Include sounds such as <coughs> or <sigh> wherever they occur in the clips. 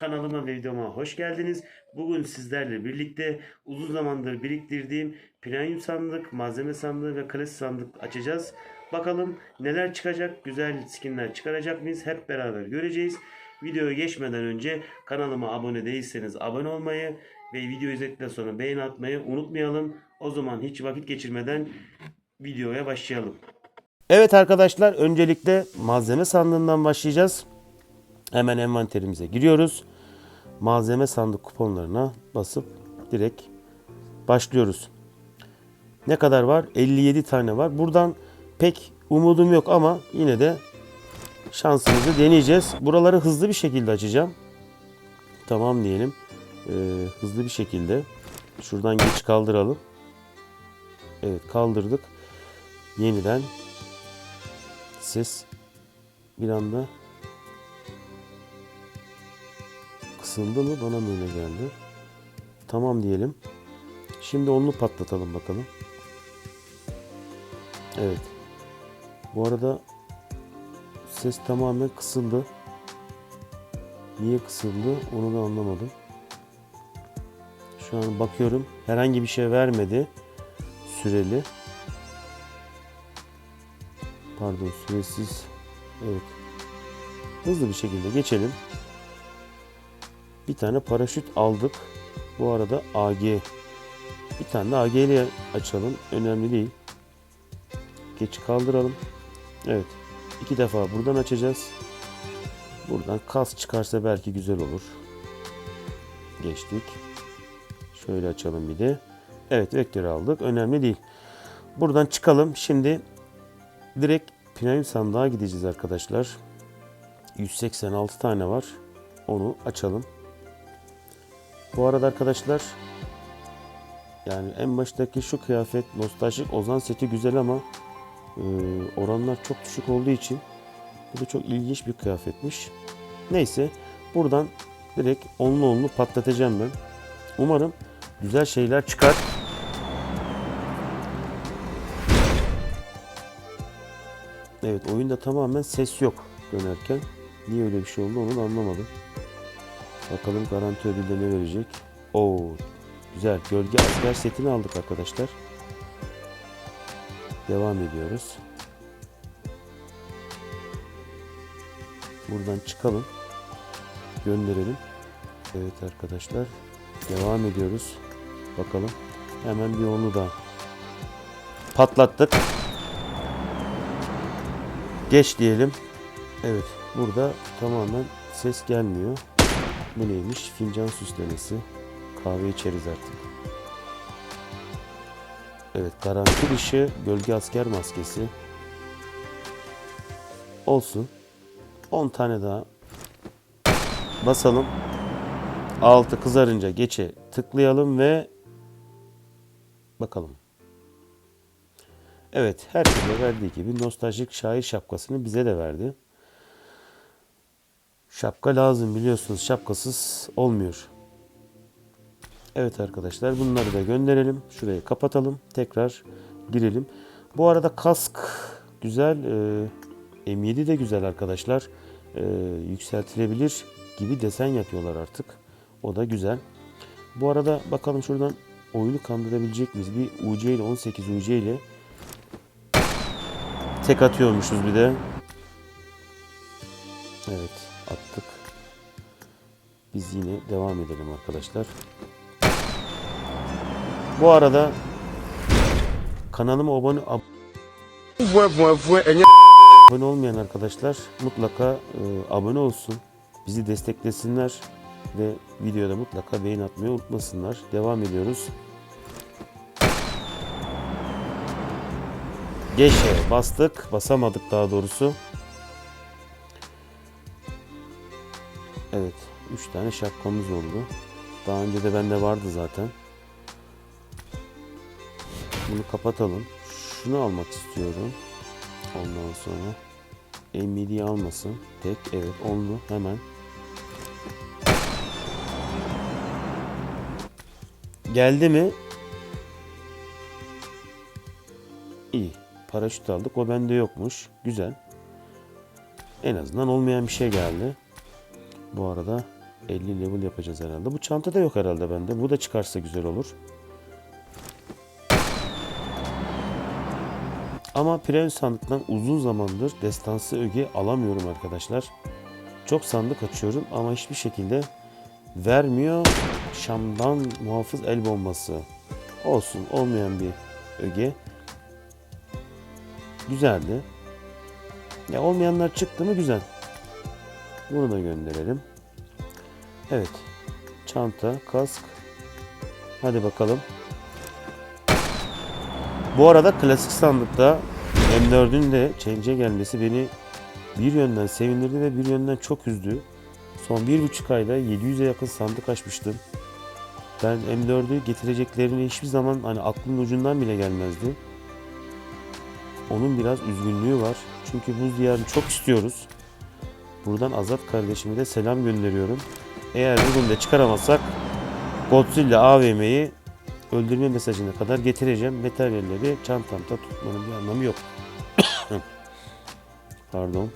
Kanalıma ve videoma hoş geldiniz. Bugün sizlerle birlikte uzun zamandır biriktirdiğim premium sandık, malzeme sandığı ve klasik sandık açacağız. Bakalım neler çıkacak, güzel skinler çıkaracak mıyız hep beraber göreceğiz. Videoya geçmeden önce kanalıma abone değilseniz abone olmayı ve video izledikten sonra beğeni atmayı unutmayalım. O zaman hiç vakit geçirmeden videoya başlayalım. Evet arkadaşlar öncelikle malzeme sandığından başlayacağız. Hemen envanterimize giriyoruz. Malzeme sandık kuponlarına basıp direkt başlıyoruz. Ne kadar var? 57 tane var. Buradan pek umudum yok ama yine de şansımızı deneyeceğiz. Buraları hızlı bir şekilde açacağım. Tamam diyelim. Ee, hızlı bir şekilde. Şuradan geç kaldıralım. Evet kaldırdık. Yeniden ses bir anda kısıldı mı bana mı öyle geldi. Tamam diyelim. Şimdi onu patlatalım bakalım. Evet. Bu arada ses tamamen kısıldı. Niye kısıldı onu da anlamadım. Şu an bakıyorum. Herhangi bir şey vermedi. Süreli. Pardon süresiz. Evet. Hızlı bir şekilde geçelim. Bir tane paraşüt aldık. Bu arada AG. Bir tane de AG ile açalım. Önemli değil. Geçi kaldıralım. Evet. iki defa buradan açacağız. Buradan kas çıkarsa belki güzel olur. Geçtik. Şöyle açalım bir de. Evet vektörü aldık. Önemli değil. Buradan çıkalım. Şimdi direkt premium sandığa gideceğiz arkadaşlar. 186 tane var. Onu açalım. Bu arada arkadaşlar yani en baştaki şu kıyafet nostaljik Ozan seti güzel ama e, oranlar çok düşük olduğu için bu da çok ilginç bir kıyafetmiş. Neyse buradan direkt onlu onlu patlatacağım ben. Umarım güzel şeyler çıkar. Evet oyunda tamamen ses yok dönerken. Niye öyle bir şey oldu onu da anlamadım. Bakalım garanti ödülde ne verecek. Oo, güzel. Gölge asker setini aldık arkadaşlar. Devam ediyoruz. Buradan çıkalım. Gönderelim. Evet arkadaşlar. Devam ediyoruz. Bakalım. Hemen bir onu da patlattık. Geç diyelim. Evet. Burada tamamen ses gelmiyor. Bu neymiş? Fincan süslemesi. Kahve içeriz artık. Evet garanti dışı gölge asker maskesi. Olsun. 10 tane daha basalım. Altı kızarınca geçe tıklayalım ve bakalım. Evet herkese verdiği gibi nostaljik şair şapkasını bize de verdi. Şapka lazım biliyorsunuz. Şapkasız olmuyor. Evet arkadaşlar bunları da gönderelim. Şurayı kapatalım. Tekrar girelim. Bu arada kask güzel. Ee, M7 de güzel arkadaşlar. Ee, yükseltilebilir gibi desen yapıyorlar artık. O da güzel. Bu arada bakalım şuradan oyunu kandırabilecek miyiz? Bir UC ile 18 UC ile tek atıyormuşuz bir de. Evet attık. Biz yine devam edelim arkadaşlar. Bu arada kanalıma abone ab- abone olmayan arkadaşlar mutlaka e, abone olsun. Bizi desteklesinler ve videoda mutlaka beğeni atmayı unutmasınlar. Devam ediyoruz. Geçe bastık. Basamadık daha doğrusu. Evet. 3 tane şapkamız oldu. Daha önce de bende vardı zaten. Bunu kapatalım. Şunu almak istiyorum. Ondan sonra M7'yi almasın. Tek evet onlu hemen. Geldi mi? İyi. Paraşüt aldık. O bende yokmuş. Güzel. En azından olmayan bir şey geldi. Bu arada 50 level yapacağız herhalde. Bu çanta da yok herhalde bende. Bu da çıkarsa güzel olur. Ama Premium sandıktan uzun zamandır destansı öge alamıyorum arkadaşlar. Çok sandık açıyorum ama hiçbir şekilde vermiyor. Şam'dan muhafız el bombası. Olsun olmayan bir öge. Güzeldi. Ya olmayanlar çıktı mı güzel. Bunu da gönderelim. Evet. Çanta, kask. Hadi bakalım. Bu arada klasik sandıkta M4'ün de change'e gelmesi beni bir yönden sevindirdi ve bir yönden çok üzdü. Son bir buçuk ayda 700'e yakın sandık açmıştım. Ben M4'ü getireceklerini hiçbir zaman hani aklımın ucundan bile gelmezdi. Onun biraz üzgünlüğü var. Çünkü buz diyarını çok istiyoruz. Buradan Azat kardeşime de selam gönderiyorum. Eğer bugün de çıkaramazsak Godzilla AVM'yi öldürme mesajına kadar getireceğim. Materyalleri çantamda tutmanın bir anlamı yok. <coughs> Pardon.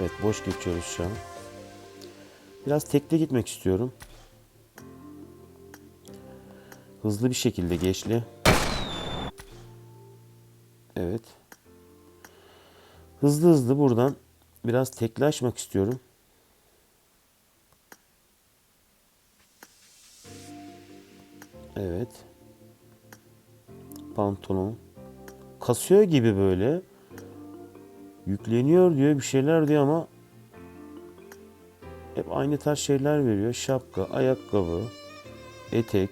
Evet boş geçiyoruz şu an. Biraz tekli gitmek istiyorum. Hızlı bir şekilde geçli. Evet. Hızlı hızlı buradan biraz tekli açmak istiyorum. Evet. Pantolon. Kasıyor gibi böyle. Yükleniyor diyor bir şeyler diyor ama hep aynı tarz şeyler veriyor. Şapka, ayakkabı, etek.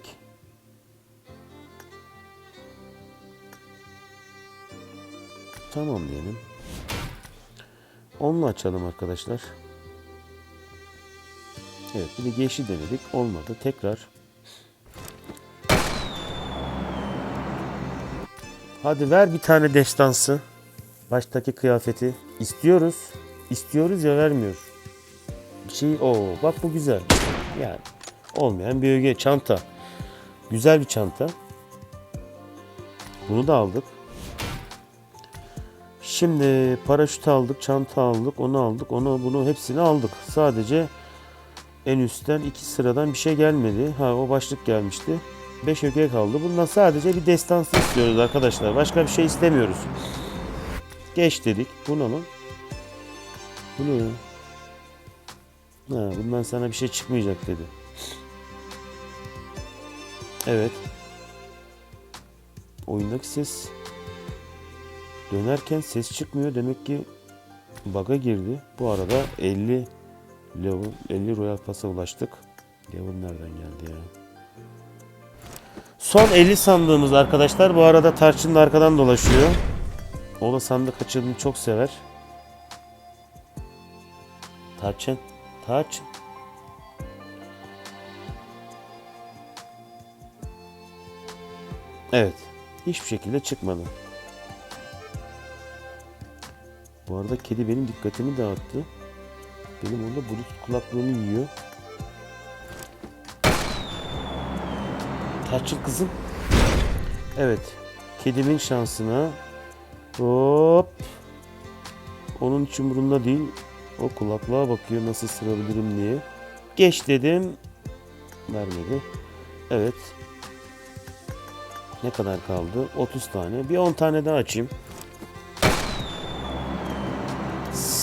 Tamam diyelim. Onunla açalım arkadaşlar. Evet bir de geçi denedik. Olmadı. Tekrar. Hadi ver bir tane destansı. Baştaki kıyafeti. istiyoruz. İstiyoruz ya vermiyor. Bir şey o bak bu güzel. Yani olmayan bir öge çanta. Güzel bir çanta. Bunu da aldık. Şimdi paraşüt aldık, çanta aldık, onu aldık, onu bunu hepsini aldık. Sadece en üstten iki sıradan bir şey gelmedi. Ha o başlık gelmişti. 5 öge kaldı. Bundan sadece bir destansı istiyoruz arkadaşlar. Başka bir şey istemiyoruz. Geç dedik. Bu ne lan? Bu ne? Ha, bundan sana bir şey çıkmayacak dedi. Evet. Oyundaki ses dönerken ses çıkmıyor. Demek ki bug'a girdi. Bu arada 50 level 50 Royal Pass'a ulaştık. Level nereden geldi ya? Son 50 sandığımız arkadaşlar. Bu arada Tarçın da arkadan dolaşıyor. O da sandık açılımını çok sever. Tarçın. Tarçın. Evet. Hiçbir şekilde çıkmadı. Bu arada kedi benim dikkatimi dağıttı. Benim orada bluetooth kulaklığımı yiyor. Tarçın kızım. Evet. Kedimin şansına. Hop. Onun hiç umurumda değil. O kulaklığa bakıyor nasıl sırabilirim diye. Geç dedim. Vermedi. Evet. Ne kadar kaldı? 30 tane. Bir 10 tane daha açayım.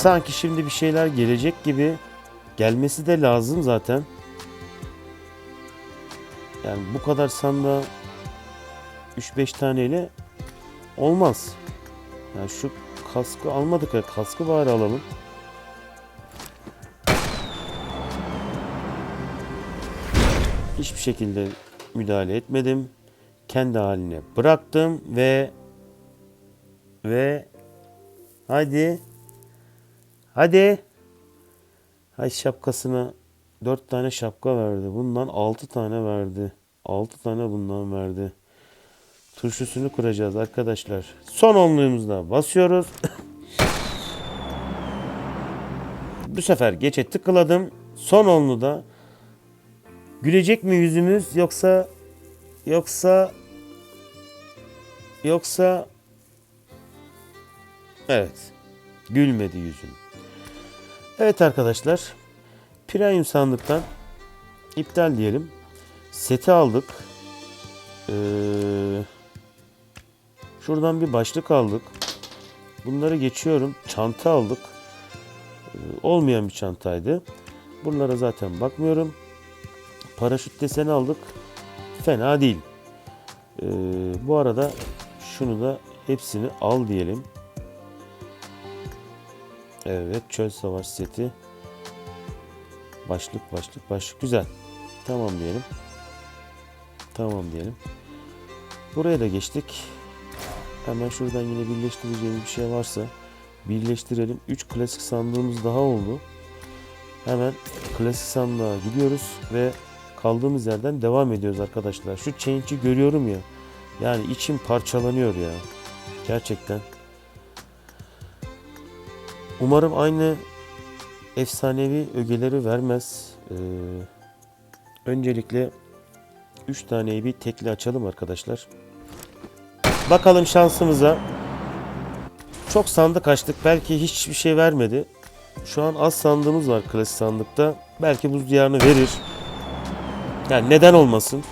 Sanki şimdi bir şeyler gelecek gibi. Gelmesi de lazım zaten. Yani bu kadar sanda 3-5 taneyle olmaz. Yani şu kaskı almadık ya. Kaskı bari alalım. Hiçbir şekilde müdahale etmedim. Kendi haline bıraktım ve ve hadi hadi hay şapkasına 4 tane şapka verdi. Bundan 6 tane verdi. 6 tane bundan verdi. Turşusunu kuracağız arkadaşlar. Son onluğumuzda basıyoruz. <coughs> Bu sefer geçe tıkladım. Son onluda gülecek mi yüzümüz yoksa yoksa yoksa evet gülmedi yüzüm. Evet arkadaşlar Premium sandıktan iptal diyelim. Seti aldık. Ee, şuradan bir başlık aldık. Bunları geçiyorum. Çanta aldık. Ee, olmayan bir çantaydı. Bunlara zaten bakmıyorum. Paraşüt deseni aldık. Fena değil. Ee, bu arada şunu da hepsini al diyelim. Evet çöl savaş seti. Başlık başlık başlık güzel. Tamam diyelim. Tamam diyelim. Buraya da geçtik. Hemen şuradan yine birleştireceğimiz bir şey varsa birleştirelim. 3 klasik sandığımız daha oldu. Hemen klasik sandığa gidiyoruz ve kaldığımız yerden devam ediyoruz arkadaşlar. Şu change'i görüyorum ya. Yani içim parçalanıyor ya. Gerçekten. Umarım aynı efsanevi ögeleri vermez. Ee, öncelikle 3 taneyi bir tekli açalım arkadaşlar. Bakalım şansımıza. Çok sandık açtık. Belki hiçbir şey vermedi. Şu an az sandığımız var klasik sandıkta. Belki buz diyarını verir. Yani neden olmasın?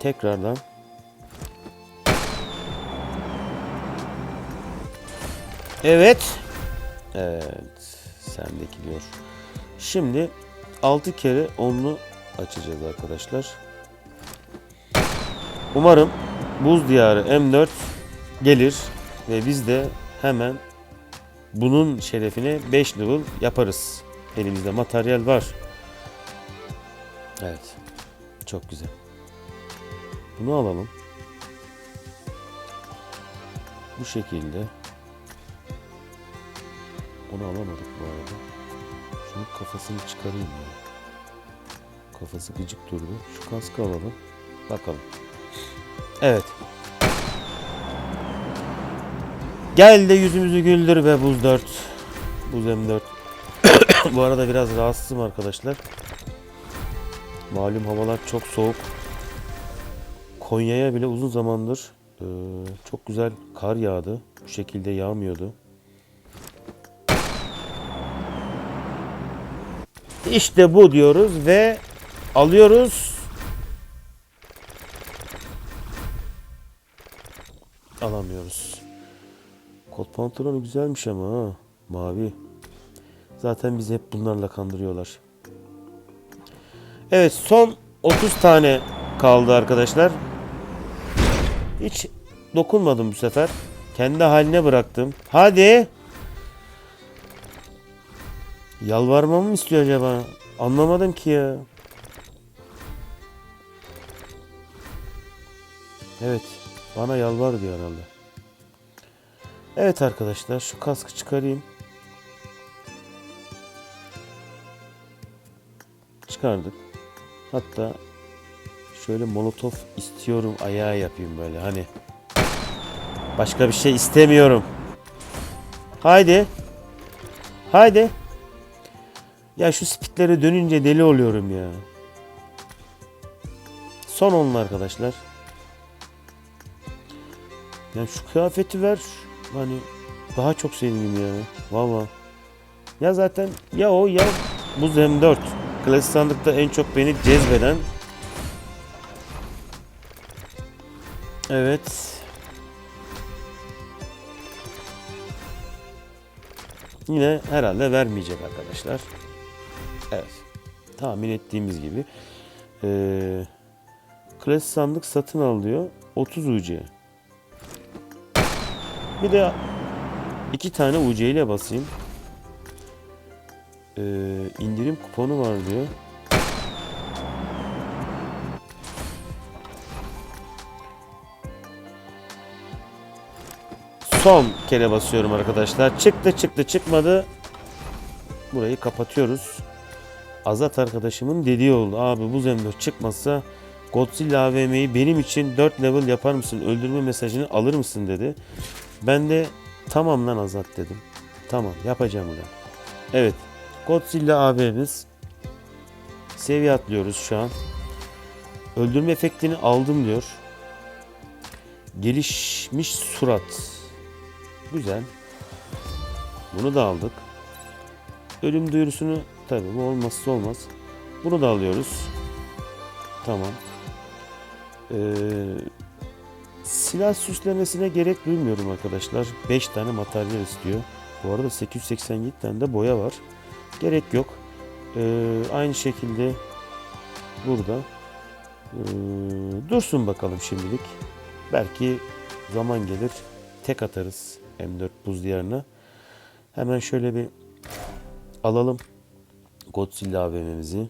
Tekrardan. Evet. Evet. Sendeki diyor. Şimdi 6 kere onlu açacağız arkadaşlar. Umarım Buz Diyarı M4 gelir ve biz de hemen bunun şerefine 5 level yaparız. Elimizde materyal var. Evet. Çok güzel. Bunu alalım. Bu şekilde. Onu alamadık bu arada. Şunun kafasını çıkarayım ya. Kafası gıcık durdu. Şu kaskı alalım. Bakalım. Evet. Gel de yüzümüzü güldür be buz 4. Buz M4. <coughs> bu arada biraz rahatsızım arkadaşlar. Malum havalar çok soğuk. Konya'ya bile uzun zamandır e, çok güzel kar yağdı. Bu şekilde yağmıyordu. İşte bu diyoruz ve alıyoruz. Alamıyoruz. Kot pantolonu güzelmiş ama ha. Mavi. Zaten bizi hep bunlarla kandırıyorlar. Evet son 30 tane kaldı arkadaşlar. Hiç dokunmadım bu sefer. Kendi haline bıraktım. Hadi. Yalvarmamı mı istiyor acaba? Anlamadım ki ya. Evet. Bana yalvar diyor herhalde. Evet arkadaşlar şu kaskı çıkarayım. Çıkardık. Hatta şöyle molotof istiyorum ayağı yapayım böyle hani. Başka bir şey istemiyorum. Haydi. Haydi. Ya şu spitlere dönünce deli oluyorum ya. Son onun arkadaşlar. Ya şu kıyafeti ver. Hani daha çok sevdim ya. Valla. Ya zaten ya o ya bu M4. Klasik sandıkta en çok beni cezbeden. Evet. Yine herhalde vermeyecek arkadaşlar. Evet. Tahmin ettiğimiz gibi. Ee, klasik sandık satın al diyor. 30 UC. Bir de iki tane UC ile basayım. Ee, indirim kuponu var diyor. Son kere basıyorum arkadaşlar. Çıktı çıktı çıkmadı. Burayı kapatıyoruz. Azat arkadaşımın dediği oldu. Abi bu zemde çıkmazsa Godzilla AVM'yi benim için 4 level yapar mısın? Öldürme mesajını alır mısın dedi. Ben de tamam lan Azat dedim. Tamam yapacağım ulan. Evet. Godzilla AVM'miz seviye atlıyoruz şu an. Öldürme efektini aldım diyor. Gelişmiş surat. Güzel. Bunu da aldık. Ölüm duyurusunu tabii bu olmazsa olmaz. Bunu da alıyoruz. Tamam. Ee, silah süslemesine gerek duymuyorum arkadaşlar. 5 tane materyal istiyor. Bu arada 887 tane de boya var. Gerek yok. Ee, aynı şekilde burada ee, dursun bakalım şimdilik. Belki zaman gelir tek atarız M4 buz diyarına. Hemen şöyle bir alalım Godzilla AVM'mizi.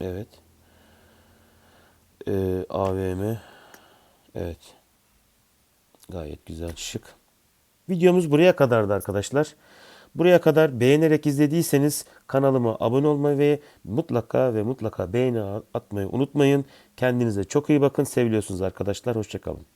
Evet. Ee, AVM. Evet. Gayet güzel şık. Videomuz buraya kadardı arkadaşlar. Buraya kadar beğenerek izlediyseniz kanalıma abone olmayı ve mutlaka ve mutlaka beğeni atmayı unutmayın. Kendinize çok iyi bakın. Seviliyorsunuz arkadaşlar. Hoşçakalın.